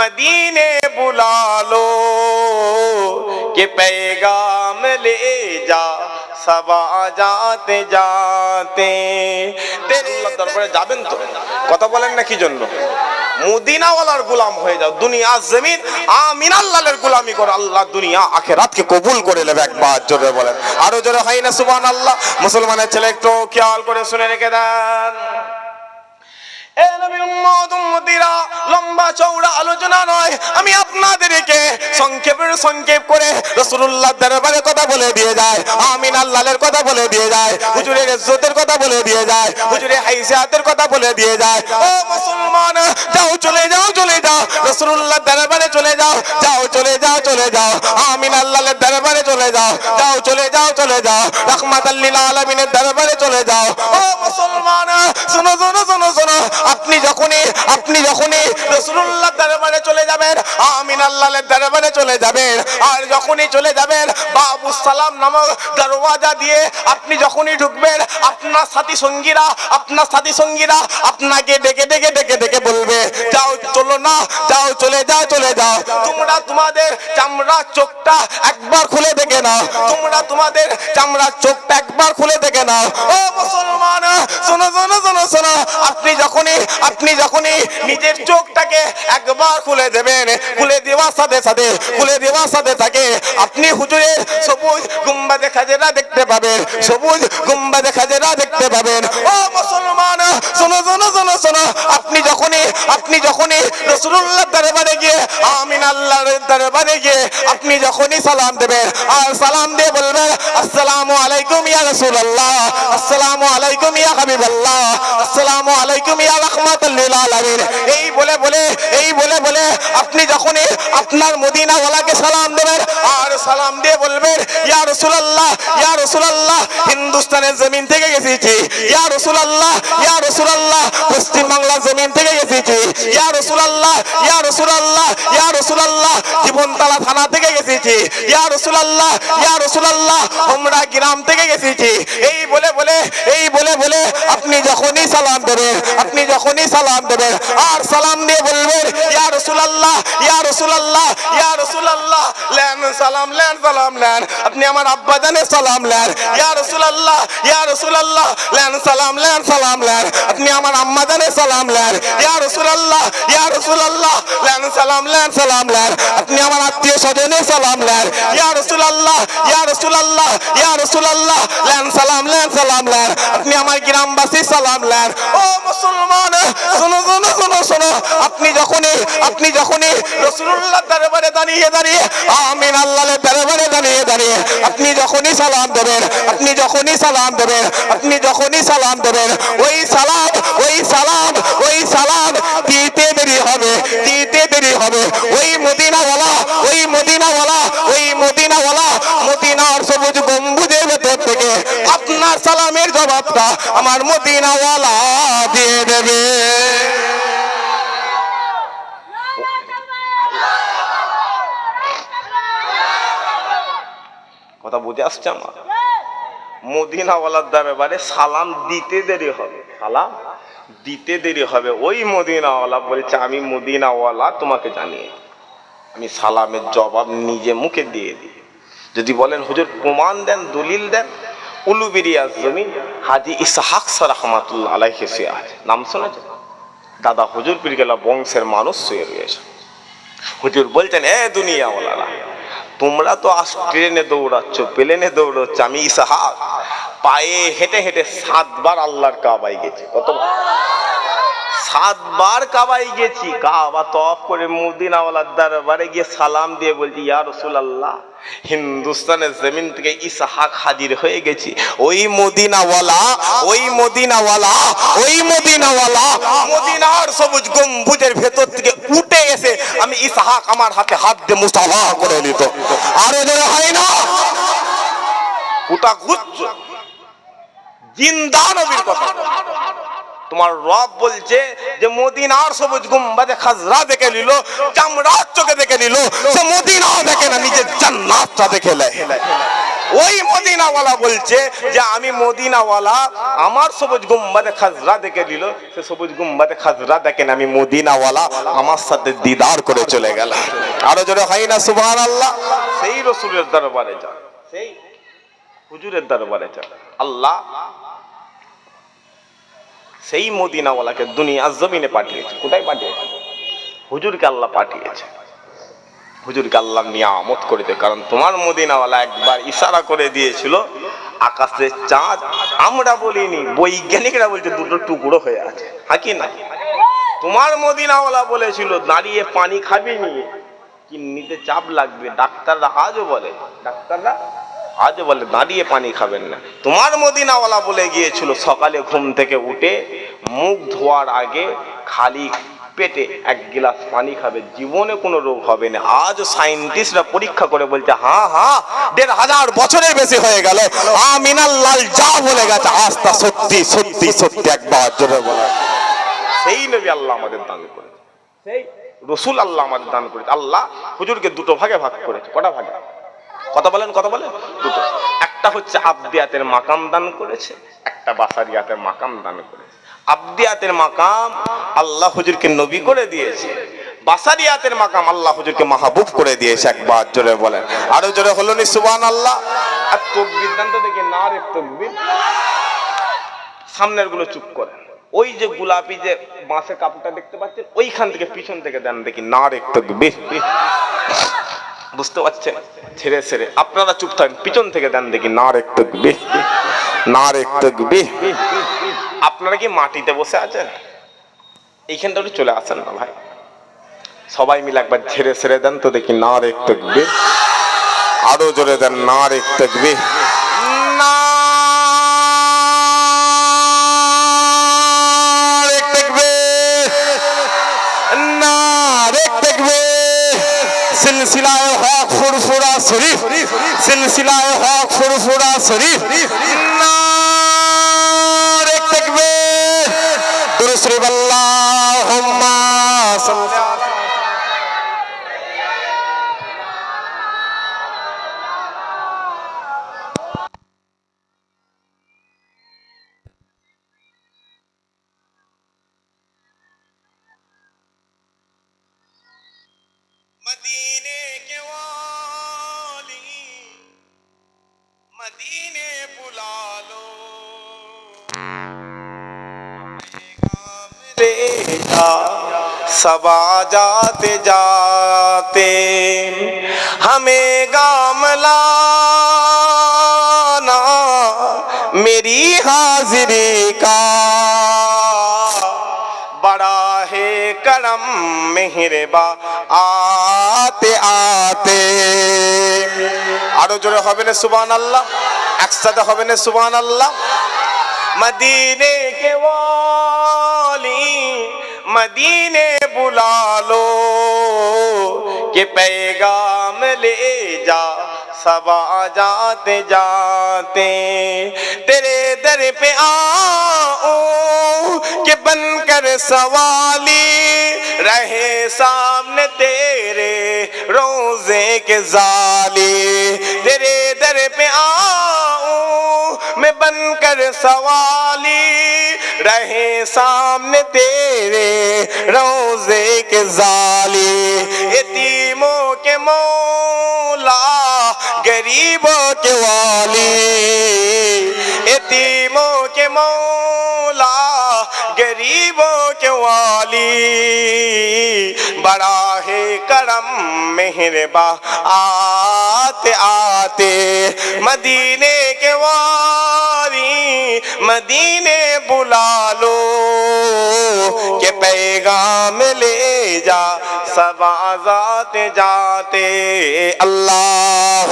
मदीने बुला लो कि पैगाम ले जा सबा जाते जाते তেরে দরবারে যাবেন তো কথা বলেন না কি জন্য মদিনাওয়ালার গোলাম হয়ে যাও দুনিয়া জমিন আমিন আল্লাহর গোলামি করো আল্লাহ দুনিয়া আখেরাতকে কবুল করে নেবে একবার জোরে বলেন আরো জোরে হয় না সুবহান আল্লাহ মুসলমানের ছেলে একটু খেয়াল করে শুনে রেখে দেন দরবারে চলে যাও চলে যাও রাসূলুল্লাহ দরবারে চলে যাও যাও চলে যাও চলে যাও আমিন আল্লাহর দরবারে চলে যাও যাও চলে যাও চলে যাও, রাহমাতাল লিল আলামিনের দরবারে চলে যাও আপনি যখনই রসুল্লাহ দরবারে চলে যাবেন, আমিন আল্লাহর দরবারে চলে যাবেন। আর যখনই চলে যাবেন বাবু সালাম নামক দরওয়াজা দিয়ে আপনি যখনই ঢুকবেন, আপনার সাথী সঙ্গীরা, আপনার সাথী সঙ্গীরা আপনাকে ডেকে ডেকে ডেকে ডেকে বলবে, যাও, চলো না, যাও, চলে যাও চলে যাও। তোমরা তোমাদের চামড়ার চোখটা একবার খুলে দেখে নাও। তোমরা তোমাদের চামড়ার চোখটা একবার খুলে দেখে নাও। ও মুসলমান, শোনো শোনো শোনো শোনো। আপনি যখনই আপনি যখনই নিজের চোখটাকে একবার খুলে দেবেন, খুলে দেওয়ার সাথে সাথে, খুলে দেওয়ার সাথে থাকে আপনি হুজুরের সবুজ গুম্বাদে খাজেরা দেখতে পাবেন, সবুজ গুম্বাদে খাজেরা দেখতে পাবেন। ও মুসলমান, শোনো শোনো শোনো শোনো, আপনি যখনই আপনি যখনই রসুল্লাহ দরবারে গিয়ে, আমিন আল্লাহর দরবারে গিয়ে আপনি যখনই সালাম দেবেন, আর সালাম দিয়ে বলবেন, আসসালামু আলাইকুম ইয়া রাসূলুল্লাহ, আসসালামু আলাইকুম ইয়া হাবিবাল্লাহ, আসসালামু আলাইকুম ইয়া লিল আলামিন। এই বলে বলে, এই বলে বলে আপনি যখন আপনার মদিনাওয়ালাকে সালাম দেবেন, আর সালাম দিয়ে বলবেন, ইয়া রাসূলুল্লাহ ইয়া রাসূলুল্লাহ, হিন্দুস্তানের জমিন থেকে গেছিছি ইয়া রাসূলুল্লাহ ইয়া রাসূলুল্লাহ পশ্চিম বাংলার জমিন থেকে গেছিছি ইয়া রাসূলুল্লাহ ইয়া রাসূলুল্লাহ রাসূলুল্লাহ জীবনতলা থানা থেকে এসেছি ইয়া রাসূলুল্লাহ ইয়া রাসূলুল্লাহ আমরা গ্রাম থেকে এসেছি এই বলে বলে, এই বলে বলে, আপনি যখনই সালাম দেবেন, আপনি যখনই সালাম দেবেন, আর সালাম দিয়ে বলবেন, ইয়া রাসূলুল্লাহ ইয়া রাসূলুল্লাহ ইয়া রাসূলুল্লাহ, লেন সালাম লেন সালাম, লেন। আপনি আমার আব্বা জানের সালাম, লেন। ইয়া রাসূলুল্লাহ ইয়া রাসূলুল্লাহ, লেন সালাম লেন সালাম, লেন। আপনি আমার আম্মা জানের সালাম, লেন। ইয়া রাসূলুল্লাহ ইয়া রাসূলুল্লাহ, লেন সালাম লেন সালাম। লেন। আপনি আমার আত্মীয় স্বজনের সালাম লেন। ইয়া রাসূলুল্লাহ ইয়া রাসূলুল্লাহ ইয়া রাসূলুল্লাহ। লেন, সালাম লেন সালাম লেন। আপনি আমার গ্রামবাসী সালাম লেন। ও মুসলমান, শোনো শোনো শোনো শোনো। আপনি যখনই আপনি যখনই রসুল্লাহ দরবারে দাঁড়িয়ে দাঁড়িয়ে, আমিন আল্লাহর দরবারে দাঁড়িয়ে দাঁড়িয়ে, আপনি যখনই সালাম দেবেন, আপনি যখনই সালাম দেবেন, আপনি যখনই সালাম দেবেন, ওই সালাম ওই সালাম দিতে দেরি হবে দিতে দেরি হবে ওই মদিনাওয়ালা ওই মদিনাওয়ালা ওই মদিনাওয়ালা মদিনার সবুজ গম্বুজের ভেতর থেকে আপনার জবাবটা আমার মদিনাওয়ালা দিয়ে দেবে। কথা বুঝে আসছে আমার? মদিনাওয়ালার দরবারে সালাম দিতে দেরি হবে। সালাম দিতে দেরি হবে। ওই মদিনাওয়ালা বলছে, আমি মদিনাওয়ালা, তোমাকে জানিয়ে আমি সালামের জবাব নিজে মুখে দিয়ে দিই। যদি বলেন, হুজুর, প্রমাণ দেন, দলিল দেন। নাম শুনেছেন দাদা হুজুর পিরগেলা বংশের মানুষ শুয়ে রয়েছে। হুজুর বলছেন, এ দুনিয়াওয়ালারা, তোমরা তো আস ট্রেনে দৌড়াচ্ছ, প্লেনে দৌড়াচ্ছ, আমি ইসাহাক। পায়ে হেঁটে হেঁটে সাতবার আল্লাহর কাবাই গেছি। কত সাতবার কাবাই গেছি। কাবা তফ করে মুদিনাওয়ালার দরবারে গিয়ে সালাম দিয়ে বলছি, ইয়া রসুলাল্লাহ হিন্দুস্তানের জমিন থেকে ইসাহাক হাজির হয়ে গেছি। ওই মদিনাওয়ালা ওই মদিনাওয়ালা ওই মদিনাওয়ালা, মদিনার সবুজ গম্বুজের ভেতর থেকে উঠে এসে আমি ইসাহাক আমার হাতে হাত দিয়ে মুসাফা করে নিত। আরও ধরে হয় না? ওটা ঘুরছ? জিন্দা নবীর কথা। তোমার রব বলছে যে মদিনার সবুজ গুম্বাদে খাজরা দেখে নিল, চামড়ার চোখে দেখে নিল, সে মদিনা দেখে না, নিজের জান্নাতটা দেখে ওই মদিনাওয়ালা বলছে যে আমি মদিনাওয়ালা, আমার সবুজ গুম্বাদে খাজরা দেখে দিল সে সবুজ গুম্বাদে খাজরা দেখেন আমি মদিনাওয়ালা, আমার সাথে দিদার করে চলে গেল। আরও জোরে হয় না সুবহান আল্লাহ সেই রসুলের দরবারে যা, সেই হুজুরের দরবারে যা। আল্লাহ সেই মদিনাওয়ালাকে দুনিয়ার জমিনে পাঠিয়েছে। কোথায় পাঠিয়েছে? হুজুরকে আল্লাহ পাঠিয়েছে। হুজুরকে আল্লাহ নিয়ামত করে দে কারণ তোমার মদিনাওয়ালা একবার ইশারা করে দিয়েছিল, আকাশে চাঁদ, আমরা বলিনি, বৈজ্ঞানিকরা বলছে দুটো টুকরো হয়ে আছে। হ্যাঁ কি না? তোমার মদিনাওয়ালা বলেছিল, দাঁড়িয়ে পানি খাবি নি। কিডনিতে চাপ লাগবে। ডাক্তাররা আজও বলে, ডাক্তাররা আজও বলে দাঁড়িয়ে পানি খাবেন না। তোমার মদিনাওয়ালা বলে গিয়েছিল সকালে ঘুম থেকে উঠে মুখ ধোয়ার আগে খালি পেটে এক গ্লাস পানি খাবে জীবনে কোনো রোগ হবে না। আজ সাইন্টিস্টরা পরীক্ষা করে বলছে হ্যাঁ হ্যাঁ দেড় হাজার বছরের বেশি হয়ে গেল আমিনাল লাল যা বলে গেছে আস্থা সত্যি সত্যি সত্যি একবার জোরে বলে। সেই নবী আল্লাহ আমাদের দান করেছে। সেই রসুল আল্লাহ আমাদের দান করেছে। আল্লাহ হুজুরকে দুটো ভাগে ভাগ করেছে কটা ভাগে? কথা বলেন কথা বলেন। দুটো। একটা হচ্ছে আবদিয়াতের মাকাম দান করেছে, একটা বাসারিয়াতের মাকাম দান করেছে। আবদিয়াতের মাকাম আল্লাহ হুজুরকে নবী করে দিয়েছে। বাসারিয়াতের মাকাম আল্লাহ হুজুরকে মাহবুব করে দিয়েছে, একবার জোরে বলেন। আরও জোরে হলো নি সুবান আল্লাহ আর তকবির দান তো দেখি, না রে তকবির। সামনেরগুলো চুপ করেন। ওই যে গোলাপি যে বাঁশের কাপড়টা দেখতে পাচ্ছেন, ওইখান থেকে পিছন থেকে দেন দেখি, না রে তকবির। বুঝতে পারছেন? ছেড়ে ছেড়ে। আপনারা চুপ থাকেন পিছন থেকে দেন দেখি না রে তকবি না রে তকবি আপনারা কি মাটিতে বসে আছেন? এইখানটা একটু চলে আসেন না ভাই। সবাই মিলে একবার ছেড়ে ছেড়ে দেন তো দেখি না রে তকবি আরও জোরে দেন না রে তকবির সিলসিলায় হক ফুরফুরা শরীফ সিলসিলায় হক ফুরফুরা শরীফ। তকবির। দুরুদ শরীফ আল্লাহুম্মা। سبا جاتے جاتے، ہمیں گام لانا، میری حاضری کا۔ بڑا ہے کرم مہرے با آتے آتے۔ آر جو رہو بینے سبان اللہ ایک سد ہو سبان اللہ مدینے کے وہ مدینے بلا لو، کہ پیغام لے جا، سب آ جاتے جاتے۔ تیرے در پہ آ کہ بن کر سوالی رہے سامنے تیرے روزے کے ذات۔ گر سوالی رہے سامنے تیرے روزے کے زالی یتیموں کے مولا گریبوں کے والی۔ یتیموں کے مولا گریبوں کے والی۔ بڑا ہے کرم مہربا آتے آتے مدینے کے والی مدینے بلا لو کہ پیغام لے جا سب ذات جاتے۔ اللہ